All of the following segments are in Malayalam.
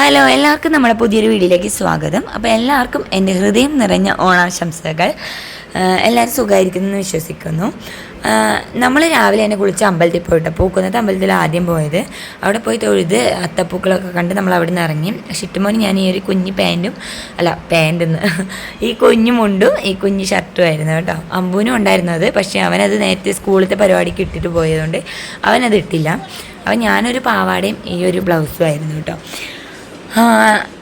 ഹലോ എല്ലാവർക്കും നമ്മുടെ പുതിയൊരു വീഡിയോയിലേക്ക് സ്വാഗതം. അപ്പോൾ എല്ലാവർക്കും എന്റെ ഹൃദയം നിറഞ്ഞ ഓണാശംസകൾ. എല്ലാവരും സുഖമായിരിക്കുന്നു വിശ്വസിക്കുന്നു. നമ്മൾ രാവിലെ തന്നെ കുളിച്ച് അമ്പലത്തിൽ പോയിട്ട്? പൂക്കുന്നത് അമ്പലത്തിൽ ആദ്യം പോയത്. അവിടെ പോയി തൊഴുത് അത്തപ്പൂക്കളൊക്കെ കണ്ട് നമ്മൾ അവിടെ നിന്ന് ഇറങ്ങി. ഷിറ്റുമോന് ഞാൻ ഈ ഒരു കുഞ്ഞു പാന്റും അല്ല പാന്റെന്ന് ഈ കുഞ്ഞു മുണ്ടും ഈ കുഞ്ഞു ഷർട്ടും ആയിരുന്നു കേട്ടോ. അമ്പൂനും ഉണ്ടായിരുന്നത് പക്ഷേ അവനത് നേരത്തെ സ്കൂളിലത്തെ പരിപാടിക്ക് ഇട്ടിട്ട് പോയതുകൊണ്ട് അവനത് ഇട്ടില്ല. അപ്പം ഞാനൊരു പാവാടയും ഈ ഒരു ബ്ലൗസും ആയിരുന്നു കേട്ടോ.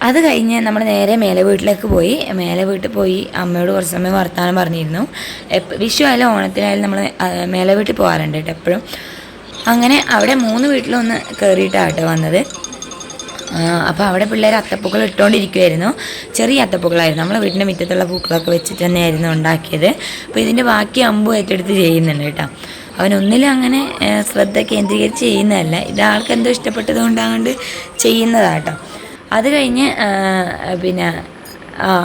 അത് കഴിഞ്ഞ് നമ്മൾ നേരെ മേലെ വീട്ടിലേക്ക് പോയി. മേലെ വീട്ടിൽ പോയി അമ്മയോട് കുറച്ച് സമയം വർത്തമാനം പറഞ്ഞിരുന്നു. വിഷു ആയാലും ഓണത്തിനായാലും നമ്മൾ മേലെ വീട്ടിൽ പോകാറുണ്ട് കേട്ടോ എപ്പോഴും. അങ്ങനെ അവിടെ മൂന്ന് വീട്ടിലൊന്ന് കയറിയിട്ടാണ് കേട്ടോ വന്നത് അപ്പോൾ അവിടെ പിള്ളേർ അത്തപ്പൂക്കൾ ഇട്ടുകൊണ്ടിരിക്കുമായിരുന്നു ചെറിയ അത്തപ്പൂക്കളായിരുന്നു. നമ്മളെ വീടിന്റെ മുറ്റത്തുള്ള പൂക്കളൊക്കെ വെച്ചിട്ട് തന്നെയായിരുന്നു ഉണ്ടാക്കിയത്. അപ്പോൾ ഇതിന്റെ ബാക്കി അമ്പു ഏറ്റെടുത്ത് ചെയ്യുന്നുണ്ട് കേട്ടോ. അവനൊന്നിലും അങ്ങനെ ശ്രദ്ധ കേന്ദ്രീകരിച്ച് ചെയ്യുന്നതല്ല. ഇത് എന്തോ ഇഷ്ടപ്പെട്ടത് കൊണ്ടാകൊണ്ട് ചെയ്യുന്നതാട്ടോ അത് കഴിഞ്ഞ് പിന്നെ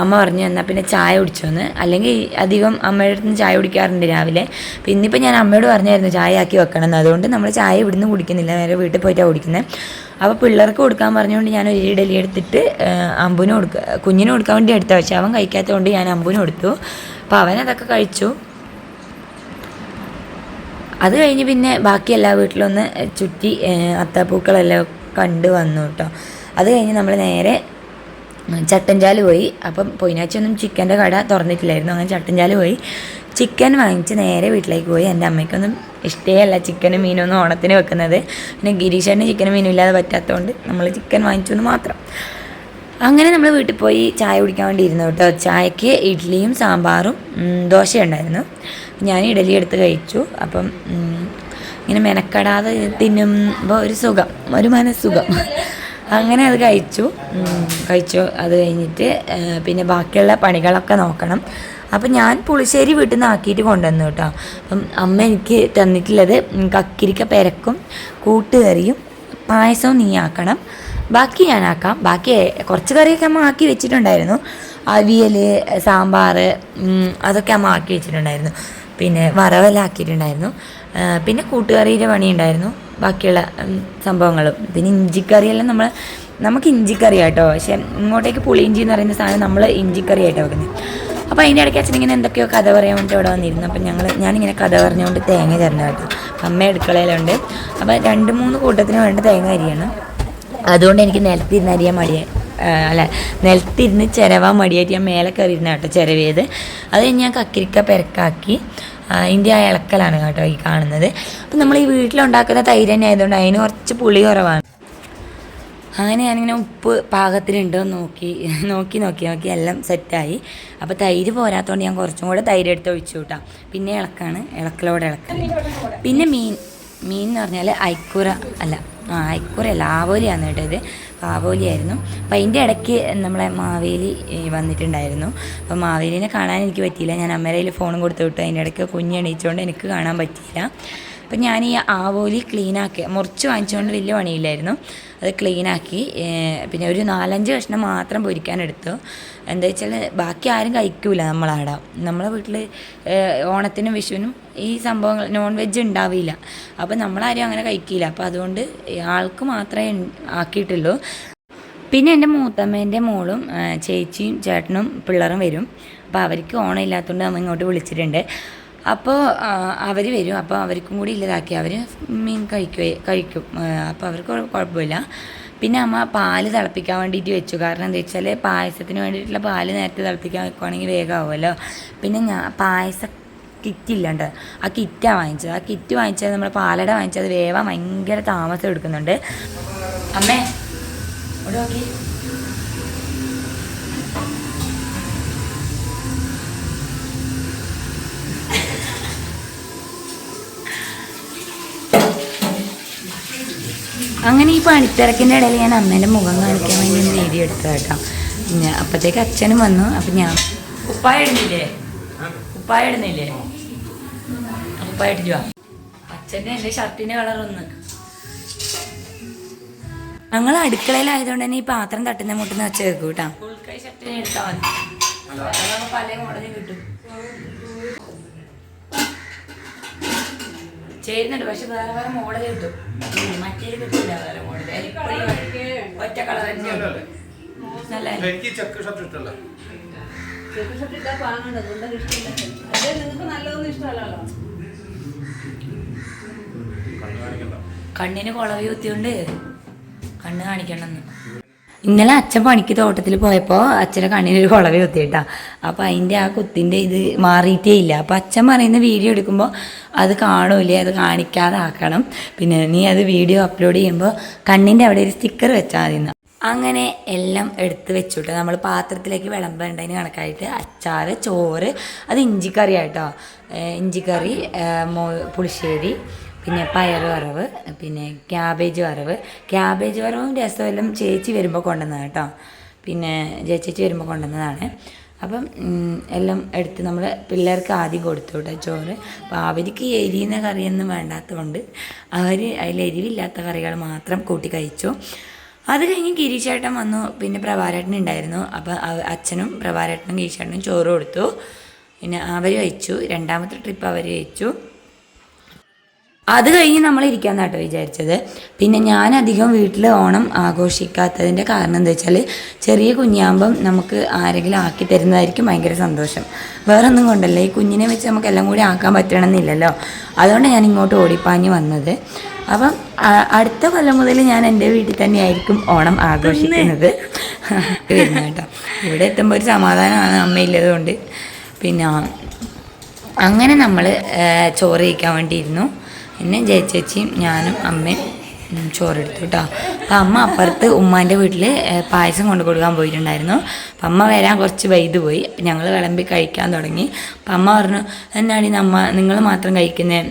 അമ്മ പറഞ്ഞു എന്നാൽ പിന്നെ ചായ കുടിച്ചോന്ന്. അല്ലെങ്കിൽ അധികം അമ്മയുടെ അടുത്ത് ചായ കുടിക്കാറുണ്ട് രാവിലെ. പിന്നെ ഇന്നിപ്പോൾ ഞാൻ അമ്മയോട് പറഞ്ഞായിരുന്നു ചായ ആക്കി വെക്കണം എന്ന് അതുകൊണ്ട് നമ്മൾ ചായ ഇവിടുന്ന് കുടിക്കുന്നില്ല. നേരെ വീട്ടിൽ പോയിട്ടാണ് കുടിക്കുന്നത് അപ്പോൾ പിള്ളേർക്ക് കൊടുക്കാൻ പറഞ്ഞുകൊണ്ട് ഞാൻ ഒരു ഇഡലി എടുത്തിട്ട് അമ്പുന് കൊടുക്കുക കുഞ്ഞിന് കൊടുക്കാൻ വേണ്ടി എടുത്ത. പക്ഷേ അവൻ കഴിക്കാത്തതുകൊണ്ട് ഞാൻ അമ്പുന് കൊടുത്തു. അപ്പോൾ അവൻ അതൊക്കെ കഴിച്ചു. അത് കഴിഞ്ഞ് പിന്നെ ബാക്കി എല്ലാ വീട്ടിലൊന്ന് ചുറ്റി അത്താപ്പൂക്കളെല്ലാം കണ്ടു വന്നു കേട്ടോ. അത് കഴിഞ്ഞ് നമ്മൾ നേരെ ചട്ടഞ്ചാൽ പോയി. അപ്പം പൊയിനാച്ചൊന്നും ചിക്കന്റെ കട തുറന്നിട്ടില്ലായിരുന്നു. അങ്ങനെ ചട്ടഞ്ചാൽ പോയി. ചിക്കൻ വാങ്ങിച്ച് നേരെ വീട്ടിലേക്ക് പോയി. എന്റെ അമ്മയ്ക്കൊന്നും ഇഷ്ടമല്ല ചിക്കനും മീനും ഒന്നും ഓണത്തിന് വെക്കുന്നത്. പിന്നെ ഗിരീഷേട്ടന് ചിക്കനും മീനും ഇല്ലാതെ പറ്റാത്തതുകൊണ്ട് നമ്മൾ ചിക്കൻ വാങ്ങിച്ചു എന്ന് മാത്രം. അങ്ങനെ നമ്മൾ വീട്ടിൽ പോയി ചായ കുടിക്കാൻ വേണ്ടി ഇരുന്നു കേട്ടോ. ചായക്ക് ഇഡ്ഡലിയും സാമ്പാറും ദോശയും ഉണ്ടായിരുന്നു. ഞാൻ ഇഡലി എടുത്ത് കഴിച്ചു. അപ്പം ഇങ്ങനെ മെനക്കെടാതെ തിന്നുമ്പോൾ ഒരു സുഖം ഒരു മനസ്സുഖം. അങ്ങനെ അത് കഴിച്ചു. കഴിച്ചു. അത് കഴിഞ്ഞിട്ട് പിന്നെ ബാക്കിയുള്ള പണികളൊക്കെ നോക്കണം. അപ്പം ഞാൻ പുളിശ്ശേരി വീട്ടിൽ നിന്ന് ആക്കിയിട്ട് കൊണ്ടുവന്നു കേട്ടോ. അപ്പം അമ്മ എനിക്ക് തന്നിട്ടുള്ളത് കക്കിരിക്ക പെരക്കും കൂട്ടുകറിയും പായസവും നീ ആക്കണം. ബാക്കി ഞാൻ ആക്കാം. ബാക്കി കുറച്ച് കറിയൊക്കെ അമ്മ ആക്കി വെച്ചിട്ടുണ്ടായിരുന്നു. അവിയൽ സാമ്പാർ അതൊക്കെ അമ്മ ആക്കി വെച്ചിട്ടുണ്ടായിരുന്നു. പിന്നെ ആ, പിന്നെ കൂട്ടുകറിയുടെ പണി ഉണ്ടായിരുന്നു ബാക്കിയുള്ള സംഭവങ്ങളും. പിന്നെ ഇഞ്ചിക്കറിയെല്ലാം നമ്മൾ നമുക്ക് ഇഞ്ചിക്കറി കേട്ടോ പക്ഷെ ഇങ്ങോട്ടേക്ക് പുളിയിഞ്ചി എന്ന് പറയുന്ന സാധനം നമ്മൾ ഇഞ്ചിക്കറി ആയിട്ടാണ് വെക്കുന്നത് അപ്പോൾ അതിന്റെ ഇടയ്ക്ക് അച്ഛൻ ഇങ്ങനെ എന്തൊക്കെയോ കഥ പറയാൻ വേണ്ടി ഇവിടെ വന്നിരുന്നു. അപ്പം ഞങ്ങൾ ഞാനിങ്ങനെ കഥ പറഞ്ഞുകൊണ്ട് തേങ്ങ തരണം കേട്ടോ. അമ്മ അടുക്കളയിലുണ്ട്. അപ്പോൾ രണ്ട് മൂന്ന് കൂട്ടത്തിന് വേണ്ട തേങ്ങ അരിയാണ്. അതുകൊണ്ട് എനിക്ക് നിലത്തിരുന്ന് അരിയാൻ മടിയായി അല്ല നിലത്തിരുന്ന് ചിരവാൻ മടിയായിട്ട് ഞാൻ മേലെ കയറിയിരുന്ന കേട്ടോ ചിരവിയത്. അത് ഞാൻ കക്കിരിക്ക പെരക്കാക്കി. ആ ഇളക്കലാണ് കേട്ടോ ഈ കാണുന്നത്. അപ്പം നമ്മൾ ഈ വീട്ടിലുണ്ടാക്കുന്ന തൈര് തന്നെ ആയതുകൊണ്ട് അതിന് കുറച്ച് പുളി കുറവാണ്. അങ്ങനെ ഞാനിങ്ങനെ ഉപ്പ് പാകത്തിലുണ്ടോ നോക്കി നോക്കി നോക്കി നോക്കി എല്ലാം സെറ്റായി. അപ്പോൾ തൈര് പോരാത്തതുകൊണ്ട് ഞാൻ കുറച്ചും കൂടെ തൈര് എടുത്ത് ഒഴിച്ചു കൂട്ടാം പിന്നെ ഇളക്കാണ് ഇളക്കലോടെ ഇളക്കാം. പിന്നെ മീൻ മീൻ എന്ന് പറഞ്ഞാൽ ഐക്കുറ അല്ല ആ ലാവോലിയാണ് ആവോലിയാണ് കേട്ടോ ഇത്. അപ്പോൾ അതിന്റെ ഇടയ്ക്ക് നമ്മളെ മാവേലി വന്നിട്ടുണ്ടായിരുന്നു. അപ്പോൾ മാവേലിനെ കാണാൻ എനിക്ക് പറ്റിയില്ല. ഞാൻ അമ്മേരയിൽ ഫോണും കൊടുത്തു വിട്ടു. അതിന്റെ ഇടയ്ക്ക് കുഞ്ഞെണീച്ചുകൊണ്ട് എനിക്ക് കാണാൻ പറ്റിയില്ല. അപ്പം ഞാൻ ഈ ആവോലി ക്ലീനാക്കി മുറിച്ച് വാങ്ങിച്ചുകൊണ്ട് വലിയ പണിയില്ലായിരുന്നു. അത് ക്ലീനാക്കി പിന്നെ ഒരു നാലഞ്ച് കഷ്ണം മാത്രം പൊരിക്കാനെടുത്തു. എന്താ വെച്ചാൽ ബാക്കി ആരും കഴിക്കൂല നമ്മളവിടെ നമ്മളെ വീട്ടിൽ ഓണത്തിനും വിഷുവിനും ഈ സംഭവങ്ങൾ നോൺ വെജ് ഉണ്ടാവില്ല. അപ്പം നമ്മളാരും അങ്ങനെ കഴിക്കില്ല അപ്പോൾ അതുകൊണ്ട് ആൾക്ക് മാത്രമേ ആക്കിയിട്ടുള്ളൂ. പിന്നെ എന്റെ മൂത്തമ്മേന്റെ മോളും ചേച്ചിയും ചേട്ടനും പിള്ളേരും വരും. അപ്പോൾ അവർക്ക് ഓണം ഇല്ലാത്തതുകൊണ്ട് നമ്മൾ ഇങ്ങോട്ട് വിളിച്ചിട്ടുണ്ട്. അപ്പോൾ അവർ വരും. അപ്പോൾ അവർക്കും കൂടി ഇല്ലതാക്കി അവർ മീൻ കഴിക്കുക കഴിക്കും. അപ്പോൾ അവർക്ക് കുഴ- കുഴപ്പമില്ല. പിന്നെ അമ്മ പാൽ തിളപ്പിക്കാൻ വേണ്ടിയിട്ട് വെച്ചു. കാരണം എന്താ വെച്ചാൽ പായസത്തിന് വേണ്ടിയിട്ടുള്ള പാൽ നേരത്തെ തിളപ്പിക്കാൻ വെക്കുവാണെങ്കിൽ വേഗമാവുമല്ലോ. പിന്നെ ഞാൻ പായസ കിറ്റ് ഇല്ലണ്ട്. ആ കിറ്റാണ് വാങ്ങിച്ചത്. ആ കിറ്റ് വാങ്ങിച്ചത് നമ്മൾ പാലട വാങ്ങിച്ചത്. വേവാൻ ഭയങ്കര താമസം എടുക്കുന്നുണ്ട്. അമ്മേ ഇവിടെ നോക്കി. അങ്ങനെ ഈ പണിത്തിരക്കിന്റെ ഇടയിൽ ഞാൻ അമ്മേന്റെ മുഖം കാണിക്കാൻ വേണ്ടി ഒന്ന് വീഡിയോ എടുത്തത് കേട്ടോ. അപ്പോഴത്തേക്ക് അച്ഛനും വന്നു. അപ്പം ഞാൻ ഉപ്പായ ഇടുന്നില്ലേ? ഉപ്പായ ഇടുന്നില്ലേ? ഉപ്പായ വാ. അച്ഛന്റെ എന്റെ ഷർട്ടിന്റെ കളർ ഒന്ന്. ഞങ്ങൾ അടുക്കളയിലായതുകൊണ്ട് തന്നെ ഈ പാത്രം തട്ടുന്ന മുട്ടുന്ന വെച്ച് വെക്കും കേട്ടോ. ഫുൾ കൈ ഷർട്ടിനെ എടുത്താൽ മതി. പല മോഡലും കിട്ടും. ചേരുന്നുണ്ട് പക്ഷെ വേറെ വേറെ മോഡൽ കിട്ടും. മറ്റേ കിട്ടില്ല വേറെ മോഡൽ ഒറ്റ കളർ തന്നെ. നല്ല എനിക്ക് ചെക്ക് ഷർട്ട് ഇഷ്ടമല്ല ചെക്ക് ഷർട്ട് ഇട്ടാ പാങ്ങണ്ട. അതുകൊണ്ട് ഇഷ്ടമില്ല അതെ നിങ്ങൾക്ക് നല്ലതൊന്നും ഇഷ്ടമല്ലല്ലോ കണ്ണു കാണിക്കണ്ട. കണ്ണിന് കുളവി കുത്തിയോണ്ട് കണ്ണ് കാണിക്കണമെന്ന്. ഇന്നലെ അച്ഛൻ പണിക്ക് തോട്ടത്തിൽ പോയപ്പോൾ അച്ഛന്റെ കണ്ണിനൊരു കുളവി കുത്തിയിട്ടാ അപ്പോൾ അതിന്റെ ആ കുത്തിന്റെ ഇത് മാറിയിട്ടേ ഇല്ല. അപ്പോൾ അച്ഛൻ പറയുന്ന വീഡിയോ എടുക്കുമ്പോൾ അത് കാണൂലേ അത് കാണിക്കാതാക്കണം. പിന്നെ നീ അത് വീഡിയോ അപ്ലോഡ് ചെയ്യുമ്പോൾ കണ്ണിന്റെ അവിടെ ഒരു സ്റ്റിക്കർ വെച്ചാൽ മതി അങ്ങനെ എല്ലാം എടുത്ത് വെച്ചുട്ടോ. നമ്മൾ പാത്രത്തിലേക്ക് വിളമ്പേണ്ടതിന് കണക്കായിട്ട് അച്ചാറ് ചോറ് അത് ഇഞ്ചിക്കറി ആയിട്ടോ ഏഹ് ഇഞ്ചിക്കറി പുളിശ്ശേരി പിന്നെ പയർ വറവ് പിന്നെ ക്യാബേജ് വറവ്. ക്യാബേജ് വറവും രസമെല്ലാം ചേച്ചി വരുമ്പോൾ കൊണ്ടുവന്നത് കേട്ടോ. പിന്നെ ചേച്ചി വരുമ്പോൾ കൊണ്ടുവന്നതാണ്. അപ്പം എല്ലാം എടുത്ത് നമ്മൾ പിള്ളേർക്ക് ആദ്യം കൊടുത്തു കേട്ടോ ചോറ്. അപ്പോൾ അവർക്ക് എരിയുന്ന കറിയൊന്നും വേണ്ടാത്തതുകൊണ്ട് അവർ അതിൽ എരിവില്ലാത്ത കറികൾ മാത്രം കൂട്ടി കഴിച്ചു. അത് കഴിഞ്ഞ് ഗിരീശേട്ടൻ വന്നു. പിന്നെ പ്രഭാരേട്ടൻ ഉണ്ടായിരുന്നു. അപ്പോൾ അച്ഛനും പ്രഭാരേട്ടനും ഗിരീശേട്ടനും ചോറ് കൊടുത്തു. പിന്നെ അവർ കഴിച്ചു. രണ്ടാമത്തെ ട്രിപ്പ് അവർ കഴിച്ചു. അത് കഴിഞ്ഞ് നമ്മൾ ഇരിക്കാൻ കേട്ടോ വിചാരിച്ചത്. പിന്നെ ഞാൻ അധികം വീട്ടിൽ ഓണം ആഘോഷിക്കാത്തതിന്റെ കാരണം എന്താ വെച്ചാൽ ചെറിയ കുഞ്ഞാകുമ്പം നമുക്ക് ആരെങ്കിലും ആക്കി തരുന്നതായിരിക്കും ഭയങ്കര സന്തോഷം. വേറെ ഒന്നും കൊണ്ടല്ല ഈ കുഞ്ഞിനെ വെച്ച് നമുക്ക് എല്ലാം കൂടി ആക്കാൻ പറ്റണമെന്നില്ലല്ലോ അതുകൊണ്ട് ഞാൻ ഇങ്ങോട്ട് ഓടിപ്പാഞ്ഞ് വന്നത്. അപ്പം അടുത്ത കൊല്ലം മുതൽ ഞാൻ എന്റെ വീട്ടിൽ തന്നെയായിരിക്കും ഓണം ആഘോഷിക്കുന്നത്. കേട്ടോ ഇവിടെ എത്തുമ്പോൾ ഒരു സമാധാനമാണ് അമ്മയില്ലത് കൊണ്ട് പിന്നെ അങ്ങനെ നമ്മൾ ചോറ് കഴിക്കാൻ വേണ്ടിയിരുന്നു. പിന്നെ ജയച്ചേച്ചിയും ഞാനും അമ്മയും ചോറെടുത്തു കേട്ടോ അപ്പം അമ്മ അപ്പുറത്ത് ഉമ്മാന്റെ വീട്ടിൽ പായസം കൊണ്ട് കൊടുക്കാൻ പോയിട്ടുണ്ടായിരുന്നു. അപ്പം അമ്മ വരാൻ കുറച്ച് വൈദ്യു പോയി. ഞങ്ങൾ വിളമ്പി കഴിക്കാൻ തുടങ്ങി. അപ്പം അമ്മ പറഞ്ഞു എന്നാടി അമ്മ നിങ്ങൾ മാത്രം കഴിക്കുന്നത്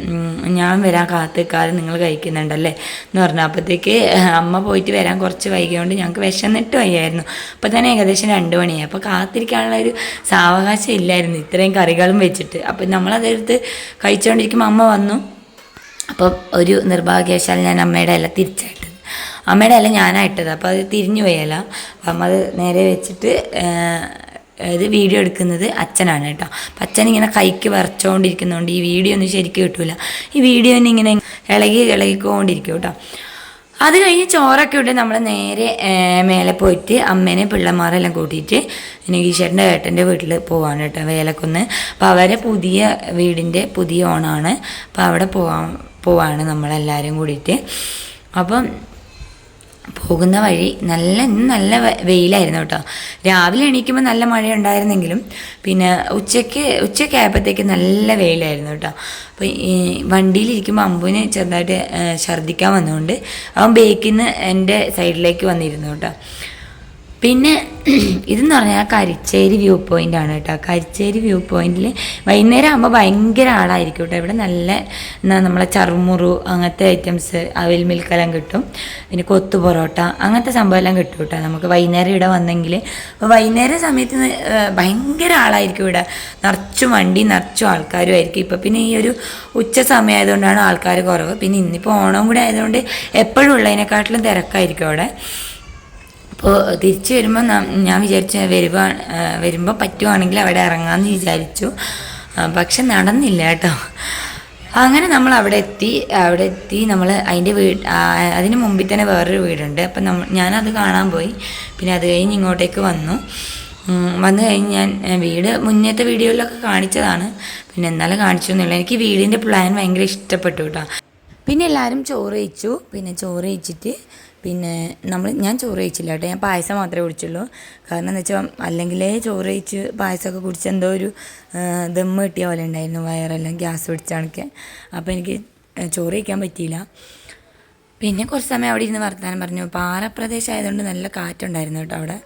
ഞാൻ വരാൻ കാത്തിക്കാതെ നിങ്ങൾ കഴിക്കുന്നുണ്ടല്ലേ? എന്ന് പറഞ്ഞു. അപ്പോഴത്തേക്ക് അമ്മ പോയിട്ട് വരാൻ കുറച്ച് വൈകിയോണ്ട് ഞങ്ങൾക്ക് വിശന്നിട്ട് വയ്യായിരുന്നു. അപ്പോൾ തന്നെ ഏകദേശം രണ്ട് മണിയായി. അപ്പോൾ കാത്തിരിക്കാനുള്ള ഒരു സാവകാശം ഇല്ലായിരുന്നു ഇത്രയും കറികളും വെച്ചിട്ട്. അപ്പം നമ്മളതെടുത്ത് കഴിച്ചുകൊണ്ടിരിക്കുമ്പോൾ അമ്മ വന്നു. അപ്പോൾ ഒരു നിർഭാഗ്യവശാൽ ഞാൻ അമ്മയുടെ ഇല തിരിച്ചായിട്ടത് അമ്മയുടെ ഇല ഞാനായിട്ടത് അപ്പോൾ അത് തിരിഞ്ഞു പോയല്ല അപ്പം അത് നേരെ വെച്ചിട്ട് ഇത് വീഡിയോ എടുക്കുന്നത് അച്ഛനാണ് കേട്ടോ. അപ്പം അച്ഛൻ ഇങ്ങനെ കൈക്ക് വരച്ചുകൊണ്ടിരിക്കുന്നതുകൊണ്ട് ഈ വീഡിയോ ഒന്നും ശരിക്കും കിട്ടില്ല ഈ വീഡിയോ ഇങ്ങനെ ഇളകി ഇളകിക്കൊണ്ടിരിക്കും കേട്ടോ. അത് കഴിഞ്ഞ് ചോറൊക്കെ ഇട്ട് നമ്മൾ നേരെ മേലെ പോയിട്ട് അമ്മേനെ പിള്ളമാരെല്ലാം കൂട്ടിയിട്ട് ഈശ്വരന്റെ ഏട്ടന്റെ വീട്ടിൽ പോവാണ് കേട്ടോ വേലക്കൊന്ന്. അപ്പോൾ അവരെ പുതിയ വീടിന്റെ പുതിയ ഓണാണ്. അപ്പോൾ അവിടെ പോവാൻ പോവാണ് നമ്മളെല്ലാവരും കൂടിയിട്ട്. അപ്പം പോകുന്ന വഴി നല്ല നല്ല വെയിലായിരുന്നു കേട്ടോ. രാവിലെ എണീക്കുമ്പോൾ നല്ല മഴ ഉണ്ടായിരുന്നെങ്കിലും പിന്നെ ഉച്ചയ്ക്ക് ഉച്ചയ്ക്ക് ആയപ്പോഴത്തേക്ക് നല്ല വെയിലായിരുന്നു കേട്ടോ. അപ്പോൾ ഈ വണ്ടിയിലിരിക്കുമ്പോൾ അമ്പുവിന് ചെറുതായിട്ട് ഛർദ്ദിക്കാൻ വന്നുകൊണ്ട് അവൻ ബേക്കിൽ നിന്ന് എന്റെ സൈഡിലേക്ക് വന്നിരുന്നു കേട്ടോ. പിന്നെ ഇതെന്ന് പറഞ്ഞാൽ കരിച്ചേരി വ്യൂ പോയിന്റ് ആണ് കേട്ടോ. കരിച്ചേരി വ്യൂ പോയിന്റിൽ വൈകുന്നേരം ആകുമ്പോൾ ഭയങ്കര ആളായിരിക്കും കേട്ടോ. ഇവിടെ നല്ല എന്നാ നമ്മളെ ചറുമുറു അങ്ങനത്തെ ഐറ്റംസ് അവിൽ മിൽക്കെല്ലാം കിട്ടും. പിന്നെ കൊത്തു പൊറോട്ട അങ്ങനത്തെ സംഭവം എല്ലാം കിട്ടും കേട്ടോ. നമുക്ക് വൈകുന്നേരം ഇവിടെ വന്നെങ്കിൽ അപ്പോൾ വൈകുന്നേരം സമയത്ത് ഭയങ്കര ആളായിരിക്കും ഇവിടെ. നിറച്ചും വണ്ടി നിറച്ചും ആൾക്കാരും ആയിരിക്കും. ഇപ്പോൾ പിന്നെ ഈ ഒരു ഉച്ച സമയമായതുകൊണ്ടാണ് ആൾക്കാർ കുറവ്. പിന്നെ ഇന്നിപ്പോൾ ഓണം കൂടെ ആയതുകൊണ്ട് എപ്പോഴും ഉള്ളതിനെക്കാട്ടിലും തിരക്കായിരിക്കും അവിടെ. അപ്പോൾ തിരിച്ചു വരുമ്പോൾ ഞാൻ വിചാരിച്ചു വരുമ്പോൾ വരുമ്പോൾ പറ്റുവാണെങ്കിൽ അവിടെ ഇറങ്ങാമെന്ന് വിചാരിച്ചു. പക്ഷെ നടന്നില്ല കേട്ടോ. അങ്ങനെ നമ്മൾ അവിടെ എത്തി അവിടെ എത്തി നമ്മൾ അതിന്റെ വീട് അതിന് മുമ്പിൽ തന്നെ വേറൊരു വീടുണ്ട്. അപ്പം നമ്മൾ ഞാനത് കാണാൻ പോയി. പിന്നെ അത് കഴിഞ്ഞ് ഇങ്ങോട്ടേക്ക് വന്നു. വന്നു കഴിഞ്ഞ് ഞാൻ വീട് മുന്നത്തെ വീഡിയോയിലൊക്കെ കാണിച്ചതാണ്. പിന്നെ എന്നാലും കാണിച്ചു എന്നില്ല എനിക്ക് വീടിന്റെ പ്ലാൻ ഭയങ്കര ഇഷ്ടപ്പെട്ടു കേട്ടോ. പിന്നെ എല്ലാവരും ചോറ് കഴിച്ചു. പിന്നെ ചോറ് കഴിച്ചിട്ട് പിന്നെ നമ്മൾ ഞാൻ ചോറ് കഴിച്ചില്ല കേട്ടോ. ഞാൻ പായസം മാത്രമേ കുടിച്ചുള്ളൂ. കാരണം എന്ന് വെച്ചാൽ അല്ലെങ്കിലേ ചോറ് കഴിച്ച് പായസമൊക്കെ കുടിച്ച് എന്തോ ഒരു ദമ്മ കിട്ടിയ പോലെ ഉണ്ടായിരുന്നു. വയറെല്ലാം ഗ്യാസ് പിടിച്ച കണക്കെ. അപ്പോൾ എനിക്ക് ചോറ് കഴിക്കാൻ പറ്റിയില്ല. പിന്നെ കുറച്ച് സമയം അവിടെ ഇരുന്ന് വർത്തമാനം പറഞ്ഞു. പാറപ്രദേശം ആയതുകൊണ്ട് നല്ല കാറ്റുണ്ടായിരുന്നു കേട്ടോ അവിടെ.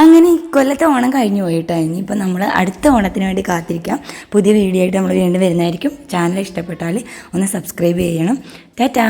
അങ്ങനെ ഇക്കൊല്ലത്തെ ഓണം കഴിഞ്ഞു പോയിട്ടോ ഇനിയിപ്പോൾ നമ്മൾ അടുത്ത ഓണത്തിന് വേണ്ടി കാത്തിരിക്കാം. പുതിയ വീഡിയോ ആയിട്ട് നമ്മൾ വീണ്ടും വരുന്നതായിരിക്കും. ചാനൽ ഇഷ്ടപ്പെട്ടാൽ ഒന്ന് സബ്സ്ക്രൈബ് ചെയ്യണം. ടാറ്റാ.